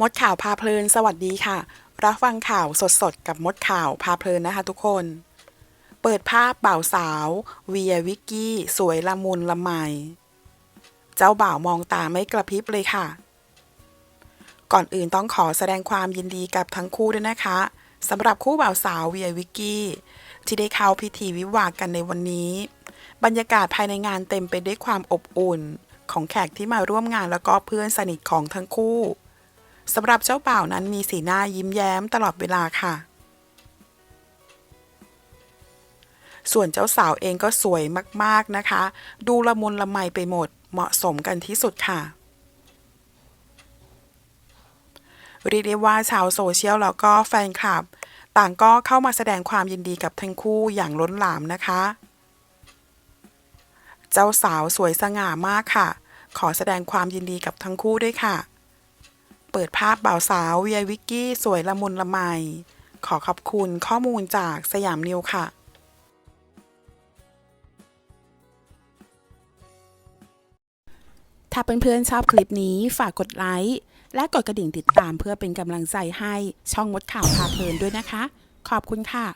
มดข่าวพาเพลิน สวัสดีค่ะ รับฟังข่าวสดๆ กับมดข่าวพาเพลินนะคะทุกคน เปิดภาพบ่าวสาว เวียวิกกี้ สวยละมุนละไม เจ้าบ่าวมองตาไม่กระพริบเลยค่ะ ก่อนอื่นต้องขอแสดงความยินดีกับทั้งคู่ด้วยนะคะสำหรับคู่บ่าวสาวเวียวิกกี้ ที่ได้เข้าพิธีวิวาห์กันในวันนี้ บรรยากาศภายในงานเต็มไปด้วยความอบอุ่น ของแขกที่มาร่วมงานแล้วก็เพื่อนสนิทของทั้งคู่ำหรับเจ้าบ่าวนั้นมีสีหน้ายิ้มแย้มตลอดเวลาค่ะ ส่วนเจ้าสาวเองก็สวยมากๆนะคะ ดูละมุนละไมไปหมด เหมาะสมกันที่สุดค่ะเรียกได้ว่าชาวโซเชียลแล้วก็แฟนคลับ ต่างก็เข้ามาแสดงความยินดีกับทั้งคู่อย่างล้นหลามนะคะ เจ้าสาวสวยสง่ามากค่ะ ขอแสดงความยินดีกับทั้งคู่ด้วยค่ะ ปิดภาพบ่าวสาวเวียวิกกี้สวยละมุนละไม ขอขอบคุณข้อมูลจากสยามนิวค่ะถ้าเพื่อนๆชอบคลิปนี้ฝากกดไลค์และกดกระดิ่งติดตามเพื่อเป็นกำลังใจให้ช่องมดข่าวพาเพลินด้วยนะคะ ขอบคุณค่ะ